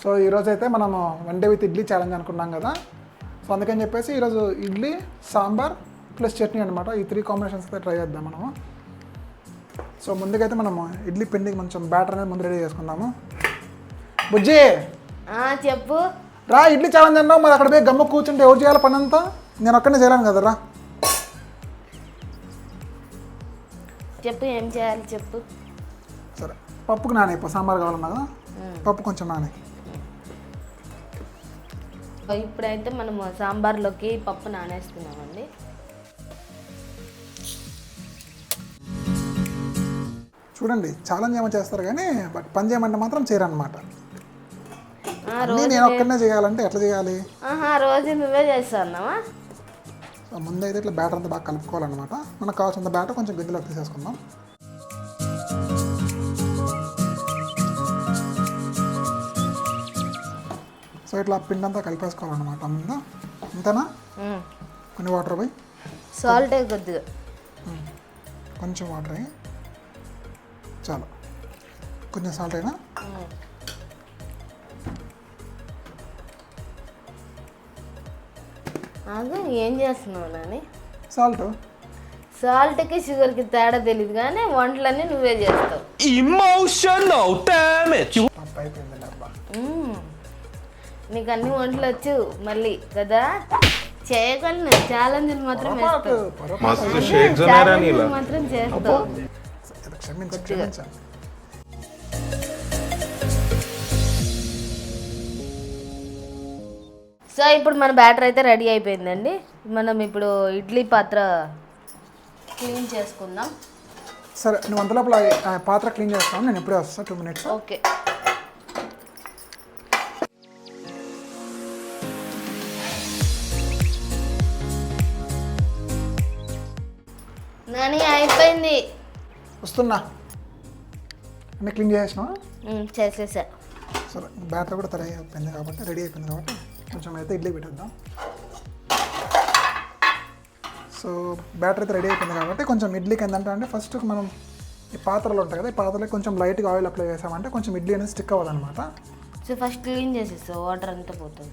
So ఈరోజు అయితే మనము one day with idli challenge అనుకున్నాం కదా. సో అందుకని చెప్పేసి ఈరోజు ఇడ్లీ సాంబార్ ప్లస్ చట్నీ అనమాట ఈ త్రీ కాంబినేషన్స్ అయితే ట్రై చేద్దాం మనము. సో ముందుకైతే మనము ఇడ్లీ పిండికి కొంచెం బ్యాటర్ అనేది ముందు రెడీ చేసుకుందాము. బుజ్జి! చెప్పు. రా ఇడ్లీ ఛాలెంజ్ అన్నావు. మరి అక్కడ పోయి గమ్మ కూర్చుంటే ఎవరు చేయాలి పని అంతా? నేను ఒక్కనే చేయలేను కదా రా. చెప్పు ఏం చేయాలి చెప్పు. సరే పప్పుకు నానే సాంబార్ కావాలన్నా కదా? పప్పు కొంచెం నానే. ఇప్పుడైతే మనము సాంబార్లోకి పప్పు నానేస్తున్నామండి. చూడండి ఛాలెంజ్ ఏమో చేస్తారు కానీ బట్ పని చేయమంటే మాత్రం అన్నీ నేను ఒక్కనే చేయాలంటే ఎట్లా చేయాలి? రోజు నువ్వే చేస్తున్నావా ముందైతే ఇట్లా బ్యాటర్ అంతా బాగా కలుపుకోవాలన్నమాట. మనకు కావాల్సినంత బ్యాటర్ కొంచెం గిన్నెలోకి తీసేసుకుందాం. సో ఇట్లా పిండి అంతా కలిపేసుకోవాలన్నమాట. ముందు అంతేనా? కొన్ని వాటర్ పోయి. సాల్ట్ కొద్దిగా. కొంచెం వాటర్ అయ్యి చాలు. కొంచెం సాల్ట్ అయినా? ఏం చేస్తున్నావు నాని? సాల్ట్. సాల్ట్కి షుగర్కి తేడా తెలియదు కానీ వంటలన్నీ నువ్వే చేస్తావు. పప్పు అయిపోయింది అబ్బా. నీకు అన్ని వంటలు వచ్చు మళ్ళీ కదా? చేయగలను. ఛాలెంజ్లు మాత్రం మాత్రం చేస్తావు సో ఇప్పుడు మన బ్యాటర్ అయితే రెడీ అయిపోయిందండి. మనం ఇప్పుడు ఇడ్లీ పాత్ర క్లీన్ చేసుకుందాం. సరే నువ్వు అంతలోపల పాత్ర క్లీన్ చేస్తాను నేను ఇప్పుడే వస్తాను టూ మినిట్స్ ఓకే. అయిపోయింది వస్తున్నా. అన్నీ క్లీన్ చేసేసినా మ్మ్, చేసేసా సరే బ్యాటర్ కూడా తయారు అయిపోయింది కాబట్టి రెడీ అయిపోయింది కాబట్టి కొంచెం అయితే ఇడ్లీ పెట్టేద్దాం. సో బ్యాటర్ అయితే రెడీ అయిపోయింది కాబట్టి కొంచెం ఇడ్లీకి ఏంటంటే అంటే ఫస్ట్ మనం ఈ పాత్రలు ఉంటాయి కదా ఈ పాత్రలో కొంచెం లైట్గా ఆయిల్ అప్లై చేసామంటే కొంచెం ఇడ్లీ అనేది స్టిక్ అవ్వదన్నమాట సో ఫస్ట్ క్లీన్ చేసేస్తా వాటర్ అంతా పోతుంది.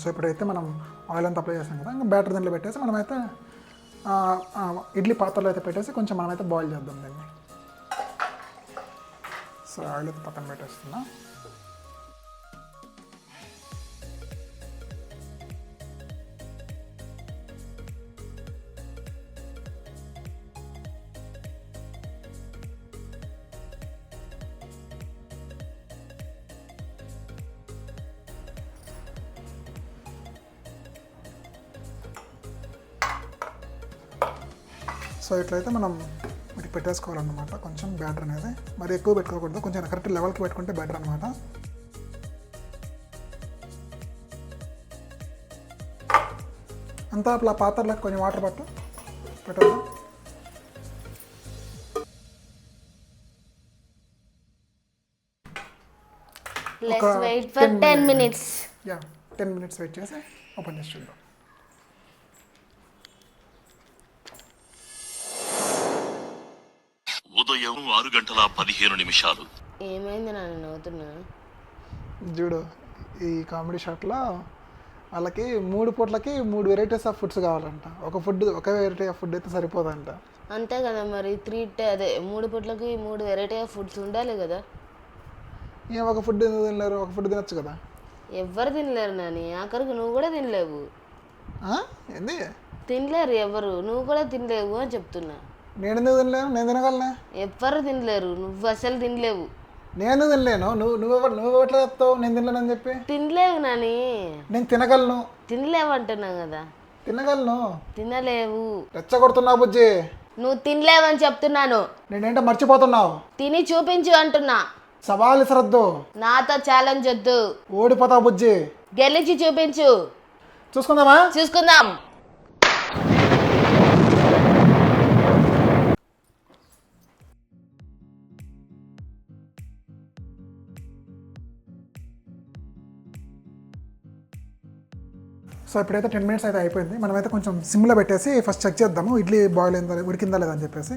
సో ఇప్పుడైతే మనం ఆయిల్ అంతా అప్లై చేస్తాం కదా ఇంకా బ్యాటర్ దాంట్లో పెట్టేసి మనమైతే ఇడ్లీ పాత్రలో అయితే పెట్టేసి కొంచెం మనమైతే బాయిల్ చేద్దాం దీన్ని. సో ఆయిల్ అయితే పక్కన పెట్టేస్తున్నా. సో ఇట్లయితే మనం మరి పెట్టేసుకోవాలన్నమాట. కొంచెం బ్యాటర్ అనేది. మరి ఎక్కువ పెట్టుకోకూడదు. కొంచెం కరెక్ట్ లెవెల్కి పెట్టుకుంటే బెటర్ అనమాట అంతా అట్లా పాత్రలకు కొంచెం వాటర్ పట్టు వెయిట్ ఫర్ టెన్ మినిట్స్ యా టెన్ మినిట్స్ వెయిట్ చేసి ఓపెన్ చేసి చూద్దాం. ఉదయం ఆరు గంటల పదిహేను నిమిషాలు. ఏమైంది నాన్న? నవ్వుతున్నా? చూడు ఈ కామెడీ షాట్లో వాళ్ళకి మూడు పూట్లకి మూడు వెరైటీస్ ఆఫ్ ఫుడ్స్ కావాలంట. ఒక ఫుడ్ ఒక వెరైటీ ఆఫ్ ఫుడ్ అయితే సరిపోదంట. అంతే కదా మరి. త్రీ అదే మూడు పూట్లకి మూడు వెరైటీ ఆఫ్ ఫుడ్స్ ఉండాలి కదా. ఏం ఒక ఫుడ్ తినలేరు? ఒక ఫుడ్ తినొచ్చు కదా. ఎవ్వరు తినలేరు నాని. ఆఖరికి నువ్వు కూడా తినలేవు. ఆ? ఏంది? తినలేరు ఎవరు నువ్వు కూడా తినలేవు అని చెప్తున్నా. నేను ఎందుకు తినలేను? నేను తినగలనే? ఎవ్వరు తినలేరు. నువ్వు అసలు తినలేవు. నేను తినలేను? నువ్వు నువ్వు నువ్వు ఎట్లా చెప్తావు నేను తినలేనని చెప్పి? తినలేవు నాని. నేను తినగలను. తినలేవు అంటున్నా కదా. తినగలను. తినలేవు. రెచ్చగొడుతున్నావు బుజ్జి. నువ్వు తినలేవని చెప్తున్నాను. నేనేంటో మర్చిపోతున్నావు. తిని చూపించు అంటున్నా. సవాల్ ఇసరద్దు నాతో ఛాలెంజ్ వద్దు. ఓడిపోతావు బుజ్జి. గెలిచి చూపించు. చూసుకుందామా? చూసుకుందాం. సో ఇప్పుడైతే టెన్ మినిట్స్ అయితే అయిపోయింది. మనమైతే కొంచెం సిమ్లో పెట్టేసి ఫస్ట్ చెక్ చేద్దాము. ఇడ్లీ బాయిల్ అయిందా ఉడికిందా లేదని చెప్పేసి.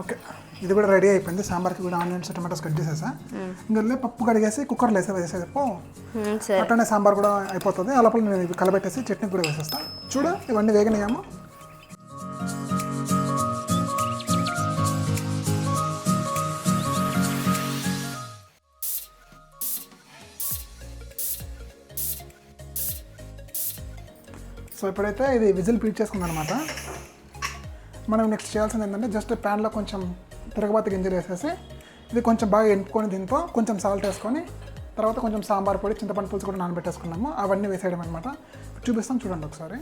ఓకే. ఇది కూడా రెడీ అయిపోయింది. సాంబార్కి కూడా ఆనియన్స్ టమాటోస్ కట్ చేసేసా. ఇంకా వెళ్ళి పప్పు కడిగేసి కుక్కర్లో వేసే సరే. అట్లనే సాంబార్ కూడా అయిపోతుంది. ఆ లోపల నేను ఇవి కలబెట్టేసి చట్నీ కూడా వేసేస్తా. చూడు ఇవన్నీ వేగనయ్యాము సో ఇప్పుడైతే ఇది విజిల్ పీట్ చేసుకుంది అనమాట మనం నెక్స్ట్ చేయాల్సింది ఏంటంటే జస్ట్ ప్యాన్లో కొంచెం తిరగబాతి గింజలు వేసేసి ఇది కొంచెం బాగా ఎంపుకొని దీంతో కొంచెం సాల్ట్ వేసుకొని తర్వాత కొంచెం సాంబార్ పొడి చింతపండు పులుసు కూడా నానబెట్టేసుకున్నాము. అవన్నీ వేసేయడం అనమాట చూపిస్తాం చూడండి ఒకసారి.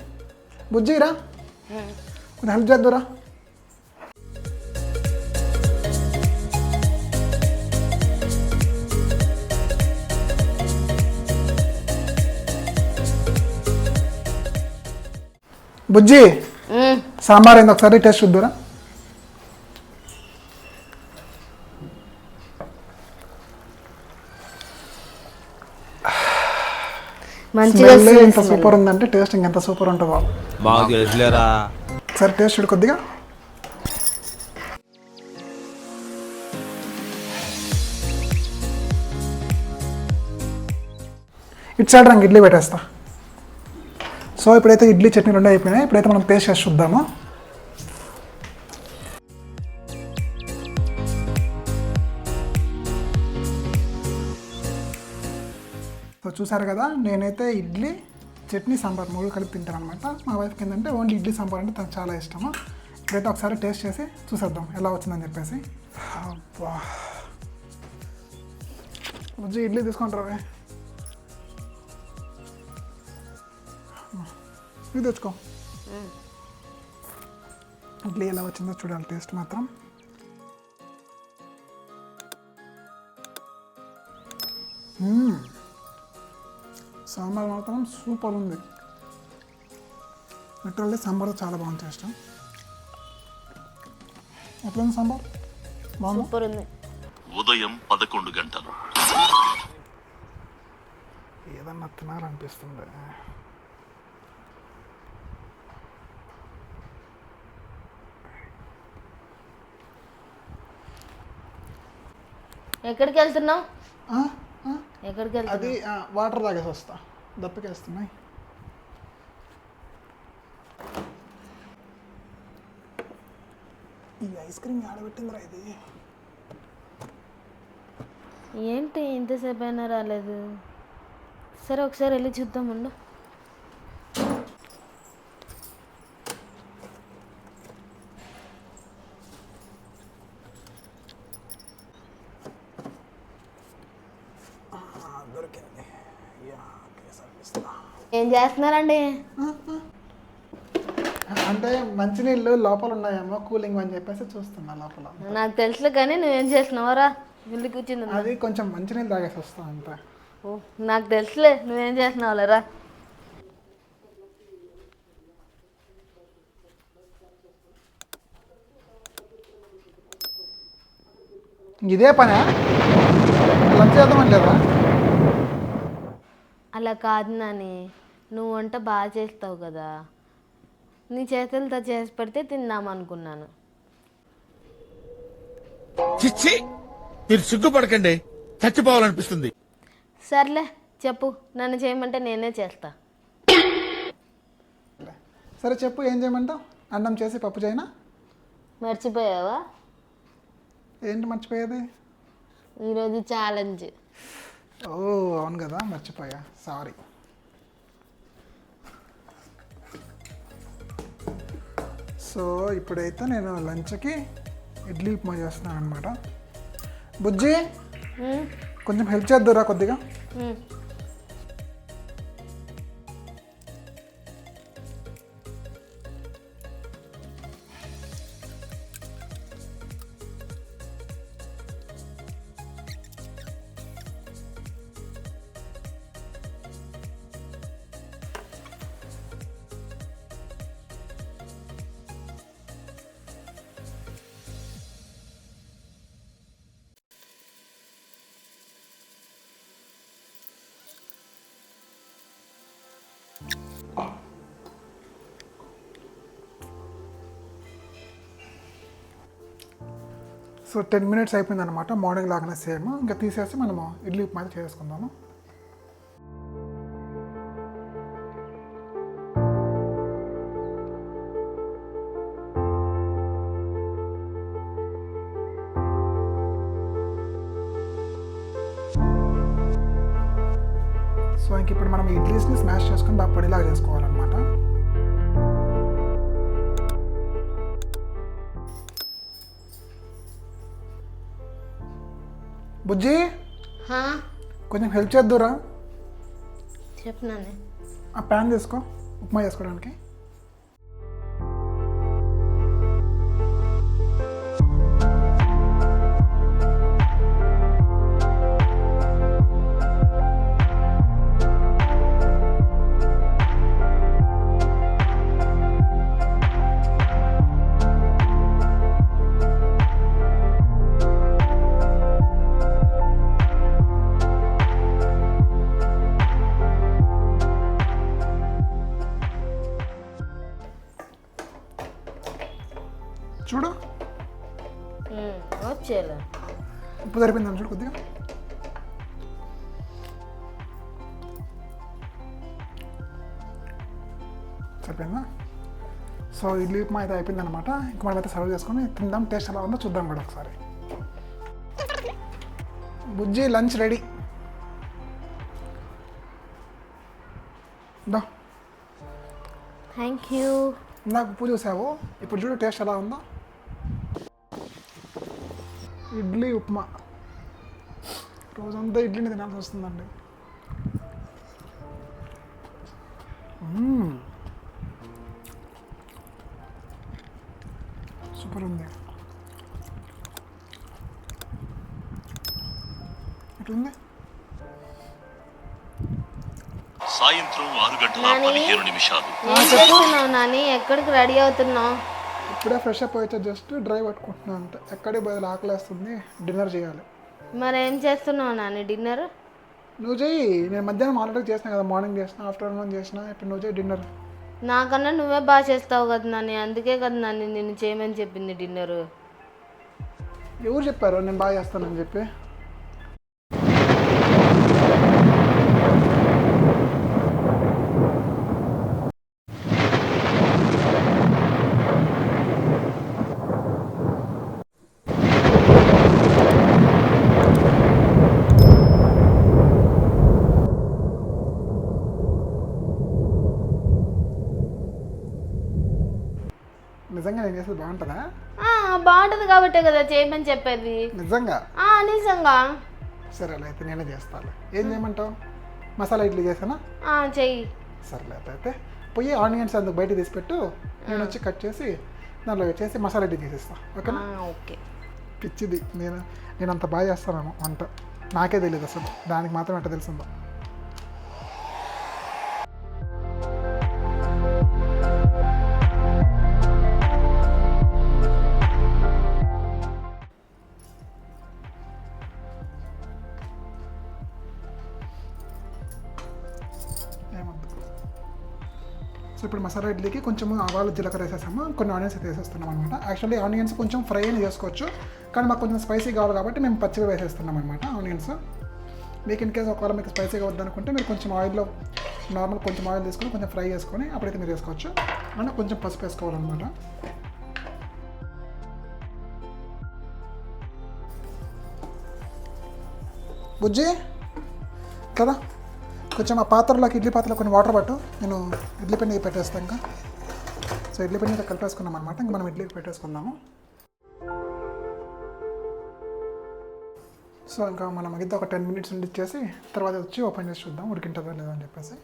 బుజ్జిరా కొంచెం హెల్ప్ చేద్దురా. బుజ్జి. సాంబార్ ఏంది ఒకసారి టేస్ట్ చూద్దురా. మంచిగా ఎంత సూపర్ ఉందంటే టేస్ట్ ఇంకెంత సూపర్ ఉంటుందో మాకు తెలుసులేరా. ఒకసారి టేస్ట్ చూడు కొద్దిగా. ఇటు సైడ్ రంగు ఇడ్లీ పెట్టేస్తా. సో ఇప్పుడైతే ఇడ్లీ చట్నీ రెండు అయిపోయినాయి. ఇప్పుడైతే మనం పేస్ట్ చేసి చూద్దాము. సో చూసారు కదా నేనైతే ఇడ్లీ చట్నీ సాంబార్ మూడు కలిపి తింటాను అనమాట మా వైఫ్కి ఏంటంటే ఓన్లీ ఇడ్లీ సాంబార్ అంటే తనకు చాలా ఇష్టము. ఇప్పుడైతే ఒకసారి టేస్ట్ చేసి చూసేద్దాం ఎలా వచ్చిందని చెప్పేసి. అబ్బా! బుజ్జి ఇడ్లీ తీసుకుంటారు. ఇది తెచ్చుకో ఇడ్లీ ఎలా వచ్చిందో చూడాలి టేస్ట్ మాత్రం. సాంబార్ మాత్రం సూపర్ ఉంది. లిటరల్లీ సాంబార్ చాలా బాగుంది టేస్ట్. ఎట్లుంది సాంబార్? బాగుందా? సూపర్ ఉంది. ఉదయం పదకొండు గంటలు. ఏదన్నా తినాలనిపిస్తుంది. ఎక్కడికి వెళ్తున్నావు? ఎక్కడికి అది వాటర్ తాగేసి వస్తా. దప్పికేస్తున్నాయి. ఈ ఐస్ క్రీమ్ ఆడబెట్టిందిరా ఇది. ఏంటి ఇంతసేపు అయినా రాలేదు? సరే ఒకసారి వెళ్ళి చూద్దాం ఉండు ఆ, దొరికింది యా, ఓకే, సర్విస్తా. ఏం చేస్తున్నారండి. అంటే మంచినీళ్ళు లోపల ఉన్నాయేమో కూలింగ్ అని చెప్పేసి చూస్తున్నా లోపల. నాకు తెలుసులే కానీ నువ్వేం చేస్తున్నావరా? వెళ్ళి కూర్చుంది అది కొంచెం మంచినీళ్ళు తాగేసి వస్తా అంతే. ఓ నాకు తెలుసులే నువ్వేం చేస్తున్నావులేరా? ఇదే పనే? లంచ్ చేద్దామని లేదా అలా కాదు నాని. నువ్వు వంట బాగా చేస్తావు కదా. నీ చేతులతో చేసి పెడితే తిందాం అనుకున్నాను. చిచ్చి మీరు సిగ్గుపడకండి. చచ్చిపోవాలనిపిస్తుంది. సర్లే చెప్పు. నన్ను చేయమంటే నేనే చేస్తా. సరే చెప్పు ఏం చేయమంటావు? అన్నం చేసి పప్పు చేయనా? మర్చిపోయావా? ఏంటి మర్చిపోయేది? ఈరోజు ఛాలెంజ్ ఓ అవును కదా మర్చిపోయా. సారీ సో ఇప్పుడైతే నేను లంచ్కి ఇడ్లీ ఉప్మా చేస్తున్నాను అనమాట బుజ్జి కొంచెం హెల్ప్ చేద్దురా కొద్దిగా. సో టెన్ మినిట్స్ అయిపోయింది అనమాట మార్నింగ్ లాగానే సేమ్. ఇంకా తీసేసి మనము ఇడ్లీ ఉప్మా అయితే చేసుకుందాము. బుజ్జి? కొంచెం హెల్ప్ చేద్దురా. చెప్పు నాని ఆ ప్యాన్ తీసుకో ఉప్మా చేసుకోవడానికి. ఉప్పు సరిపోయిందని చూడు కొద్దిగా. సరిపోయిందా? సో ఇడ్లీ ఉప్మా అయితే అయిపోయింది అనమాట ఇంక మనమైతే సర్వ్ చేసుకొని తిందాం టేస్ట్ ఎలా ఉందో చూద్దాం కూడా ఒకసారి. బుజ్జి lunch ready. The. Thank you. ఇందాక ఉప్పు చూసావు ఇప్పుడు చూడు టేస్ట్ ఎలా ఉందో. ఇడ్లీ ఉప్మా. రోజంతా ఇడ్లీని తినాల్సి వస్తుందండి. సూపర్ ఉంది. ఎట్లుంది? సాయంత్రం ఆరు గంటల నాని? పదిహేను నిమిషాలు. ఏం చేస్తున్నావు నాని? ఎక్కడికి రెడీ అవుతున్నావు? ఇప్పుడే ఫ్రెష్ అప్ అయితే జస్ట్ డ్రై పట్టుకుంటున్నాను అంతే. ఎక్కడే బదులు ఆకలేస్తుంది. డిన్నర్ చేయాలి. మరి ఏం చేస్తున్నావు నాని? డిన్నర్? నువ్వు చెయ్యి. నేను మధ్యాహ్నం ఆల్రెడీ చేసిన కదా మార్నింగ్ చేసిన ఆఫ్టర్నూన్ చేసిన ఇప్పుడు నువ్వు చేయి డిన్నర్. నాకన్నా నువ్వే బాగా చేస్తావు కదా నాని అందుకే కదా నాని నేను చేయమని చెప్పింది డిన్నర్. ఎవరు చెప్పారు? నేను బాగా చేస్తానని చెప్పి. చేసేది బాగుంటుందా? బాగుంటుంది కాబట్టే కదా చేయమని చెప్పేది. నిజంగా? ఆ, నిజంగా. సరేలే అయితే నేనే చేస్తాను ఏం చేయమంటావు? మసాలా ఇడ్లీ చేసానా ఆ, చెయ్యి. సరేలే అయితే పోయి ఆనియన్స్ అందుకు బయట తీసిపెట్టు. నేను వచ్చి కట్ చేసి దాంట్లో చేసి మసాలా ఇడ్లీ చేసేస్తా. ఓకేనా? ఓకే. పిచ్చిది. నేను నేను అంత బాగా చేస్తాను వంట. నాకే తెలియదు అసలు. దానికి మాత్రం ఎట్ట తెలిసిందో. మసాలా ఇడ్లీకి కొంచెం ఆవాలు జీలకర్ర వేసేసాము. కొన్ని ఆనియన్స్ అయితే వేసేస్తున్నాం అనమాట యాక్చువల్లీ ఆనియన్స్ కొంచెం ఫ్రై అని చేసుకోవచ్చు. కానీ మాకు కొంచెం స్పైసీ కావాలి కాబట్టి మేము పచ్చిగా వేసేస్తున్నాం అనమాట ఆనియన్స్. మీకు ఇన్ కేస్ ఒకవేళ మీకు స్పైసీగా వద్దనుకుంటే మీరు కొంచెం ఆయిల్లో నార్మల్ కొంచెం ఆయిల్ తీసుకొని కొంచెం ఫ్రై చేసుకొని అప్పుడైతే మీరు వేసుకోవచ్చు. అండ్ కొంచెం పసుపు వేసుకోవాలన్నమాట. బుజ్జి? కదా? కొంచెం ఆ పాత్రలోకి ఇడ్లీ పాత్రలో కొన్ని వాటర్ పట్టు. నేను ఇడ్లీ పిండి పెట్టేస్తాను ఇంకా. సో ఇడ్లీ పిండి కలిపేసుకున్నాం అనమాట ఇంకా మనం ఇడ్లీకి పెట్టేసుకుందాము. సో ఇంకా మనం మిగతా ఒక టెన్ మినిట్స్ ఉండి ఇచ్చేసి తర్వాత వచ్చి ఓపెన్ చేసి చూద్దాం. ఉడికింటుందో లేదో అని చెప్పేసి.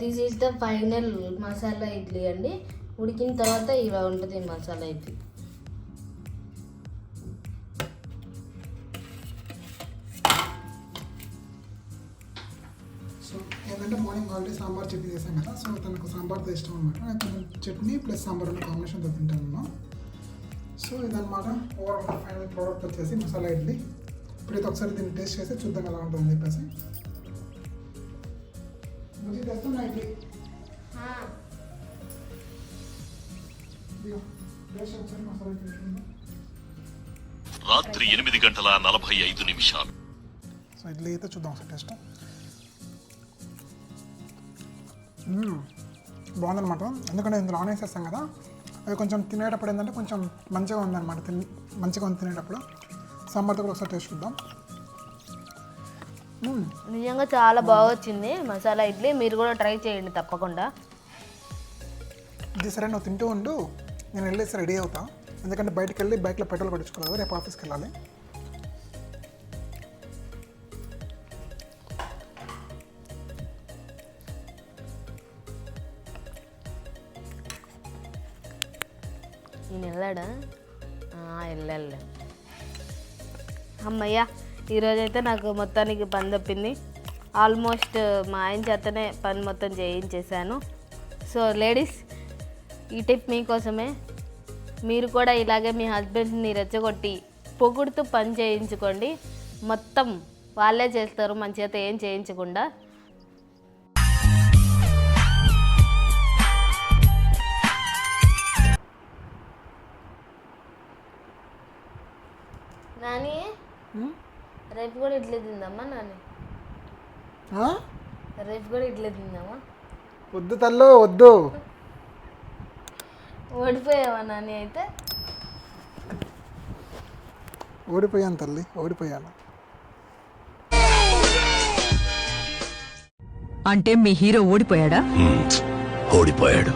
This is the final masala idli అండి. ఉడికిన తర్వాత ఇలా ఉంటుంది మసాలా ఇడ్లీ సో ఏంటంటే మార్నింగ్ ఆల్రెడీ సాంబార్ చట్నీ చేశాం కదా సో తనకు సాంబార్తో ఇష్టం అనమాట చట్నీ ప్లస్ సాంబార్ అనే కాంబినేషన్తో తింటాను సో ఇదన్నమాట ఓవరాల్ ఫైనల్ ప్రోడక్ట్ వచ్చేసి మసాలా ఇడ్లీ ఇప్పుడు ఇది ఒకసారి దీన్ని టేస్ట్ చేసి చూద్దాం ఎలా ఉంటుందని చెప్పేసి. టేస్ట్ ఒకసారి మసాలా ఇడ్లీ ఎట్లుందో. రాత్రి ఎనిమిది గంటల నలభై ఐదు నిమిషాలు. సో ఇడ్లీ అయితే చూద్దాం ఒకసారి టేస్ట్ మ్మ్. బాగుందన్నమాట. ఎందుకంటే ఇందులో ఆన్ వేసేస్తాం కదా. అది కొంచెం తినేటప్పుడు ఏంటంటే కొంచెం మంచిగా ఉందన్నమాట. తిని మంచిగా ఉంది తినేటప్పుడు. సాంబార్తో కూడా ఒకసారి టేస్ట్ చూద్దాం. నిజంగా చాలా బాగా వచ్చింది మసాలా ఇడ్లీ మీరు కూడా ట్రై చేయండి తప్పకుండా. ఇది సరే నువ్వు తింటూ ఉండు. నేను వెళ్ళేసి రెడీ అవుతా. ఎందుకంటే బయటకు వెళ్ళి బైక్లో పెట్రోల్ కొట్టించుకోలేదు రేపు ఆఫీస్కి వెళ్ళాలి. ఈయన వెళ్ళాడా? ఆ, వెళ్ళాలి అమ్మయ్య. ఈరోజైతే నాకు మొత్తానికి పని తప్పింది. ఆల్మోస్ట్ మా ఆయన చేతనే పని మొత్తం చేయించేశాను. సో లేడీస్ ఈ టిప్ మీకోసమే. మీరు కూడా ఇలాగే మీ హస్బెండ్ని రెచ్చగొట్టి పొగుడుతూ పని చేయించుకోండి. మొత్తం వాళ్ళే చేస్తారు మన చేత ఏం చేయించకుండా. తిందామా నాని? రేపు కూడా ఇడ్లీ తిందామా? వద్దు తల్లు వద్దు. ఓడిపోయావా నాని అయితే? ఓడిపోయాను తల్లి ఓడిపోయాను. అంటే మీ హీరో ఓడిపోయాడా? ఓడిపోయాడు.